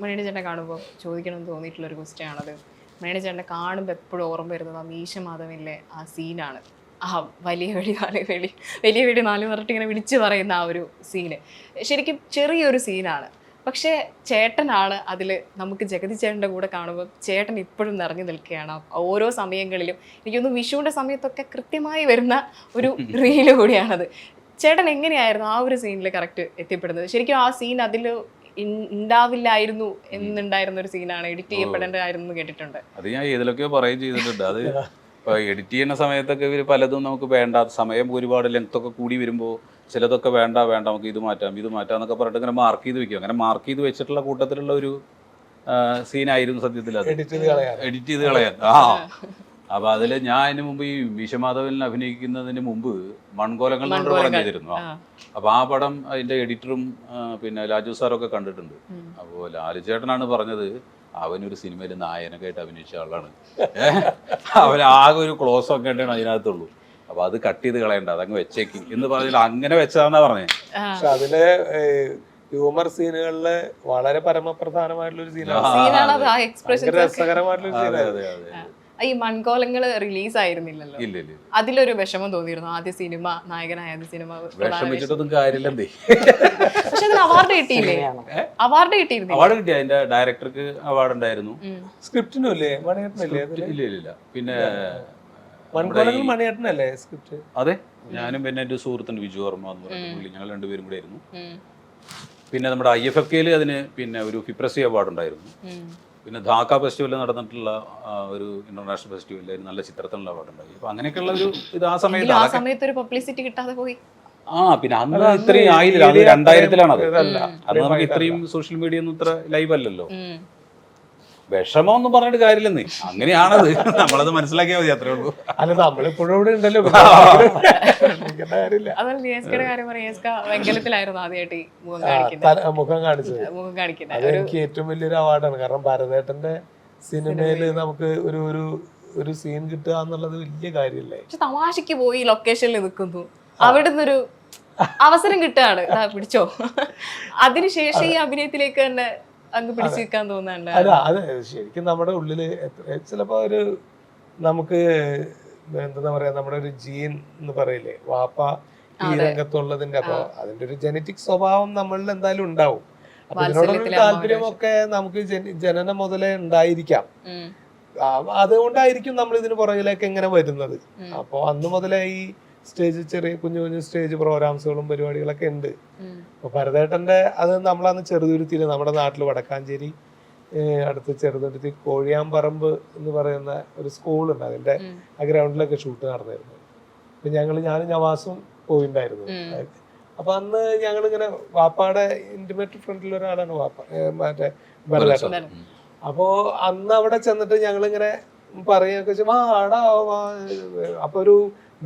മണിയുടെ ചേട്ടനെ കാണുമ്പോൾ ചോദിക്കണം എന്ന് തോന്നിയിട്ടുള്ള ഒരു ക്വസ്റ്റ്യൻ ആണത്. മണിയുടെ ചേട്ടനെ കാണുമ്പോൾ എപ്പോഴും ഓർമ്മ വരുന്നത് ആ മീശ മാധവനിലെ ആ സീനാണ് ആ വലിയ വെടി നാല് വെളി വലിയ വെടി നാല് പറഞ്ഞിട്ട് ഇങ്ങനെ വിളിച്ചു പറയുന്ന ആ ഒരു സീന് ശരിക്കും ചെറിയൊരു സീനാണ് പക്ഷേ ചേട്ടനാണ് അതിൽ നമുക്ക് ജഗതി ചേട്ടന്റെ കൂടെ കാണുമ്പോൾ ചേട്ടൻ ഇപ്പോഴും നിറഞ്ഞു നിൽക്കുകയാണ്. ഓരോ സമയങ്ങളിലും എനിക്കൊന്ന് വിഷുവിന്റെ സമയത്തൊക്കെ കൃത്യമായി വരുന്ന ഒരു റീൽ കൂടിയാണത്. ചേട്ടൻ എങ്ങനെയായിരുന്നു ആ ഒരു സീനിൽ കറക്റ്റ് എത്തിപ്പെടുന്നത്? ശരിക്കും ആ സീൻ അതിൽ ഉണ്ടാവില്ലായിരുന്നു എന്നുണ്ടായിരുന്ന ഒരു സീനാണ്. എഡിറ്റ് ചെയ്യപ്പെടേണ്ടതായിരുന്നു കേട്ടിട്ടുണ്ട്. അത് ഞാൻ ഏതിലൊക്കെയോ പറയുകയും ചെയ്തിട്ടുണ്ട്. അത് ഇപ്പോൾ എഡിറ്റ് ചെയ്യുന്ന സമയത്തൊക്കെ ഇവർ പലതും നമുക്ക് വേണ്ട. സമയം ഒരുപാട് ലെങ്ത് ഒക്കെ കൂടി വരുമ്പോൾ ചിലതൊക്കെ വേണ്ട വേണ്ട നമുക്ക് ഇത് മാറ്റാം ഇത് മാറ്റാം എന്നൊക്കെ പറഞ്ഞിട്ട് ഇങ്ങനെ മാർക്ക് ചെയ്ത് വെക്കും. അങ്ങനെ മാർക്ക് ചെയ്ത് വെച്ചിട്ടുള്ള കൂട്ടത്തിലുള്ള ഒരു സീനായിരുന്നു സത്യത്തിൽ അത്. എഡിറ്റ് ചെയ്ത് കളയാൻ. എഡിറ്റ് ചെയ്ത് കളയാൻ. ആ. അപ്പൊ അതിൽ ഞാൻ അതിന് മുമ്പ് ഈ വിഷമാധവനിൽ അഭിനയിക്കുന്നതിന് മുമ്പ് മൺകോലങ്ങൾ എന്നൊരു പടം ചെയ്തിരുന്നു അപ്പോൾ അപ്പൊ ആ പടം അതിന്റെ എഡിറ്ററും പിന്നെ ലാജു സാറൊക്കെ കണ്ടിട്ടുണ്ട്. അപ്പോൾ ലാലുചേട്ടനാണ് പറഞ്ഞത് അവനൊരു സിനിമയിൽ നായകനൊക്കെയായിട്ട് അഭിനയിച്ച ആളാണ്? അവൻ ആകെ ഒരു ക്ലോസ് ഒക്കെ ഉണ്ടെങ്കിൽ അതിനകത്തുള്ളൂ. അപ്പൊ അത് കട്ട് ചെയ്ത് കളയണ്ട അതങ്ങ് വെച്ചേക്ക് എന്ന് പറഞ്ഞാൽ അങ്ങനെ വെച്ചതാന്നാ പറഞ്ഞേ. പക്ഷെ അതിലെ ഹ്യൂമർ സീനുകളിലെ വളരെ പരമപ്രധാനമായിട്ടുള്ള ഒരു സീനാണ് സീനാണ് ആ എക്സ്പ്രഷൻ ഭയങ്കര രസകരമായിട്ടുള്ള ഒരു സീനാണ് അതെ അതെ ഈ മൺകോലങ്ങൾ റിലീസ് ആയിരുന്നില്ലല്ലോ ഇല്ല ഇല്ല. അതിലൊരു വിഷമം തോന്നിയിരുന്നു ആദ്യ സിനിമ നായകനായ ആദ്യ സിനിമ വിഷമിച്ചിട്ടൊന്നും കാര്യമില്ലെന്തേ പക്ഷെ അതിന് അവാർഡ് കിട്ടിയില്ലേ? അവാർഡ് കിട്ടിയിരുന്നു അവാർഡ് കിട്ടി അതിന്റെ ഡയറക്ടർക്ക് അവാർഡ് ഉണ്ടായിരുന്നു സ്ക്രിപ്റ്റിനും ഇല്ലേ? ഇല്ല ഇല്ല പിന്നെ മണിയേട്ടനല്ലേ സ്ക്രിപ്റ്റ്? അതെ? ഞാനും പിന്നെ എന്റെ സുഹൃത്തുണ്ട് വിജു വർമ്മ എന്ന് പറയുന്നത് പുള്ളി. ഞങ്ങൾ രണ്ടുപേരും കൂടെ ആയിരുന്നു. പിന്നെ നമ്മുടെ ഐ എഫ് എഫ് കെയിൽ അതിന് പിന്നെ ഒരു ഫിപ്രസി അവാർഡ് ഉണ്ടായിരുന്നു. പിന്നെ ധാക്ക ഫെസ്റ്റിവൽ നടന്നിട്ടുള്ള ഒരു ഇന്റർനാഷണൽ ഫെസ്റ്റിവലിൽ ഒരു നല്ല ചിത്രത്തിനുള്ള അവാർഡ് ഉണ്ടായി അപ്പൊ അങ്ങനെയൊക്കെയുള്ള ഒരു ഇത് ആ സമയത്ത് ആ സമയത്ത് ഒരു പബ്ലിസിറ്റി കിട്ടാതെ പോയി. ആ പിന്നെ അന്ന് ഇത്രയും ആയില്ല. അത് രണ്ടായിരത്തിലാണ് അത്. അന്ന് നമുക്ക് ഇത്രയും സോഷ്യൽ മീഡിയ ഒന്നും ഇത്ര ലൈവ് അല്ലല്ലോ. ഉം. വിഷമം ഒന്നും പറഞ്ഞിട്ട് കാര്യമില്ലെന്ന് അങ്ങനെയാണത്. നമ്മളത് മനസ്സിലാക്കിയാൽ മതി അത്രേ ഉള്ളൂ. അല്ല നമ്മളിപ്പോഴും ഇവിടെ ഉണ്ടല്ലോ. മുഖം കാണിച്ചത്. അത് എനിക്ക് ഏറ്റവും വലിയൊരു അവാർഡാണ്. കാരണം ഭരതേട്ടന്റെ സിനിമയിൽ നമുക്ക് ഒരു ഒരു ഒരു സീൻ കിട്ടുക എന്നുള്ളത് വലിയ കാര്യമല്ലേ? തമാശക്ക് പോയി ലൊക്കേഷനിൽ നിൽക്കുന്നു. അവിടുന്ന് ഒരു അവസരം കിട്ടുകയാണ്. ദാ പിടിച്ചോ. അതിനുശേഷം ഈ അഭിനയത്തിലേക്ക് തന്നെ അങ്ങ് പിടിച്ചിരിക്കാൻ അല്ല അത് ശരിക്കും നമ്മുടെ ഉള്ളിൽ ചിലപ്പോൾ ചിലപ്പോ ഒരു നമുക്ക് എന്താ പറയാ നമ്മുടെ ഒരു ജീൻ എന്ന് പറയില്ലേ വാപ്പ ഈ രംഗത്തുള്ളതിന്റെ അപ്പൊ അതിന്റെ ഒരു ജനറ്റിക് സ്വഭാവം നമ്മളിൽ എന്തായാലും ഉണ്ടാവും. അപ്പൊ ഇതിനോടുള്ള താല്പര്യമൊക്കെ നമുക്ക് ജനി- ജനനം മുതലേ ഉണ്ടായിരിക്കാം. അതുകൊണ്ടായിരിക്കും നമ്മൾ ഇതിന് പുറകിലേക്ക് എങ്ങനെ വരുന്നത്. അപ്പൊ അപ്പോൾ അന്ന് മുതലേ ഈ സ്റ്റേജ് ചെറിയ കുഞ്ഞു കുഞ്ഞു സ്റ്റേജ് പ്രോഗ്രാംസുകളും പരിപാടികളൊക്കെ ഉണ്ട് അപ്പോൾ അപ്പൊ ഭരതേട്ടന്റെ അത് നമ്മളന്ന് ചെറുതുരുത്തിയില്ല നമ്മുടെ നാട്ടിൽ വടക്കാഞ്ചേരി അടുത്ത് ചെറുതുരുത്തി കോഴിയാമ്പറമ്പ് എന്ന് പറയുന്ന ഒരു സ്കൂളുണ്ട് അതിന്റെ. ആ ഗ്രൗണ്ടിലൊക്കെ ഷൂട്ട് നടന്നിരുന്നു അപ്പൊ ഞങ്ങൾ ഞാനും നവാസും പോയിണ്ടായിരുന്നു. അപ്പൊ അന്ന് ഞങ്ങൾ ഇങ്ങനെ വാപ്പാടെ ഇന്റിമേറ്റ് ഫ്രണ്ടിൽ ഒരാളാണ് വാപ്പ മറ്റേ ഭരതേട്ടൻ ഉം. അപ്പോ അന്ന് അവിടെ ചെന്നിട്ട് ഞങ്ങൾ ഇങ്ങനെ പറയുകയൊക്കെ വെച്ചാ ആ ആടാ വാ." അപ്പൊ ഒരു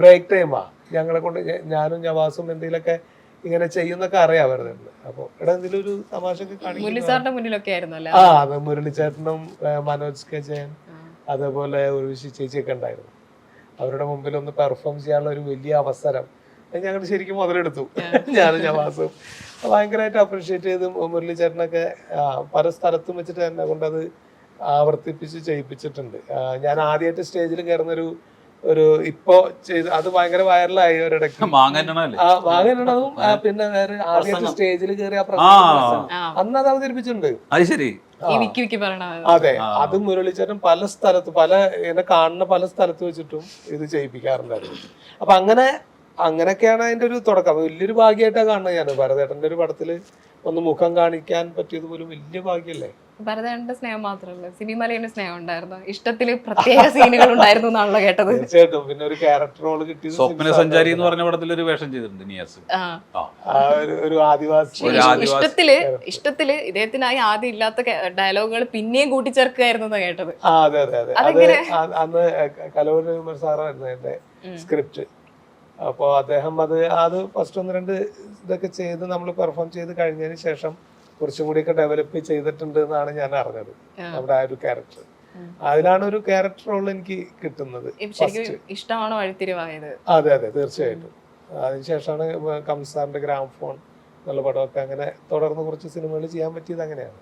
ബ്രേക്ക് ടൈമാ ഞങ്ങളെ കൊണ്ട് ഞാനും ഞവാസും എന്തെങ്കിലുമൊക്കെ ഇങ്ങനെ ചെയ്യുന്നൊക്കെ അറിയാം വെറുതെ അപ്പൊ ഇവിടെ എന്തെങ്കിലും ഒരു തമാശ മുന്നിലൊക്കെ ആയിരുന്നു ആ മുരളിച്ചേട്ടനും മനോജ് കെ ജയൻ അതേപോലെ ഒരു ചേച്ചിയൊക്കെ ഉണ്ടായിരുന്നു. അവരുടെ മുമ്പിൽ ഒന്ന് പെർഫോം ചെയ്യാനുള്ള ഒരു വലിയ അവസരം ഞങ്ങൾ ശരിക്കും മുതലെടുത്തു. ഞാനും ഞവാസും ഭയങ്കരമായിട്ട് അപ്രീഷിയേറ്റ് ചെയ്ത് മുരളി ചേട്ടനൊക്കെ പല സ്ഥലത്തും വെച്ചിട്ട് എന്നെ കൊണ്ടത് ആവർത്തിപ്പിച്ച് ചെയ്യിപ്പിച്ചിട്ടുണ്ട്. ഞാൻ ആദ്യമായിട്ട് സ്റ്റേജിൽ കയറുന്ന ഒരു ഇപ്പോ ചെയ്ത് അത് ഭയങ്കര വൈറലായി ഒരിടയ്ക്ക്. മാങ്ങാനാണല്ലേ ആ പിന്നെ വേറെ ആദ്യത്തെ സ്റ്റേജിൽ കയറി ആ ആ. പ്രസംഗം അന്ന് അത് അവതരിപ്പിച്ചിട്ടുണ്ട്. അത് ശരി. ഈ വിക്കി വിക്കി പറയണ അതെ. അത് മുരളിച്ചേട്ടൻ പല സ്ഥലത്ത് പല എന്നെ കാണുന്ന പല സ്ഥലത്ത് വെച്ചിട്ടും ഇത് ചെയ്യിപ്പിക്കാറുണ്ടായിരുന്നു. അപ്പൊ അങ്ങനെ അങ്ങനെയൊക്കെയാണ് അതിന്റെ ഒരു തുടക്കം. വലിയൊരു ഭാഗ്യമായിട്ടാണ് കാണുന്നത് ഞാൻ ഭരതേട്ടന്റെ ഒരു പടത്തിൽ ഒന്ന് മുഖം കാണിക്കാൻ പറ്റിയത് പോലും വലിയ ഭാഗ്യല്ലേ ഭരതേട്ടന്റെ സ്നേഹം മാത്രമല്ല സിബി മലയുടെ സ്നേഹം ഉണ്ടായിരുന്നു. ഇഷ്ടത്തിൽ പ്രത്യേക സീനുകൾ ഉണ്ടായിരുന്നു എന്നാണല്ലോ കേട്ടത്. തീർച്ചയായിട്ടും. പിന്നെ ഒരു ക്യാരക്ടർ റോൾ കിട്ടി സ്വപ്ന സഞ്ചാരി എന്ന് പറഞ്ഞ പടത്തിൽ ഒരു വേഷം ചെയ്തിട്ടുണ്ട് നിയാസ്. ഒരു- ആദിവാസി. ഇഷ്ടത്തിൽ ഇഷ്ടത്തിൽ ഇദ്ദേഹത്തിനായി ആദ്യം ഇല്ലാത്ത ഡയലോഗുകൾ പിന്നെയും കൂട്ടിച്ചേർക്കുകയായിരുന്നു എന്നാ കേട്ടത്. ആ അതെ അതെ അതെ. അന്ന് സാറായിരുന്നു എന്റെ സ്ക്രിപ്റ്റ് അപ്പോ അദ്ദേഹം അത് അത് ഫസ്റ്റ് ഒന്ന് രണ്ട് ഇതൊക്കെ ചെയ്ത് നമ്മൾ പെർഫോം ചെയ്ത് കഴിഞ്ഞതിന് ശേഷം കുറച്ചും കൂടിയൊക്കെ ഡെവലപ്പ് ചെയ്തിട്ടുണ്ട് എന്നാണ് ഞാൻ അറിഞ്ഞത്. നമ്മുടെ ആ ഒരു ക്യാരക്ടർ. അതിലാണ് ഒരു ക്യാരക്ടർ റോൾ എനിക്ക് കിട്ടുന്നത് ഇഷ്ടമാണോ വഴിത്തിരിവായത് അതെ അതെ തീർച്ചയായിട്ടും അതിനുശേഷമാണ് കംസാറിന്റെ ഗ്രാം ഫോൺ എന്നുള്ള പടമൊക്കെ അങ്ങനെ തുടർന്ന് കുറച്ച് സിനിമകൾ ചെയ്യാൻ പറ്റിയത് അങ്ങനെയാണ്.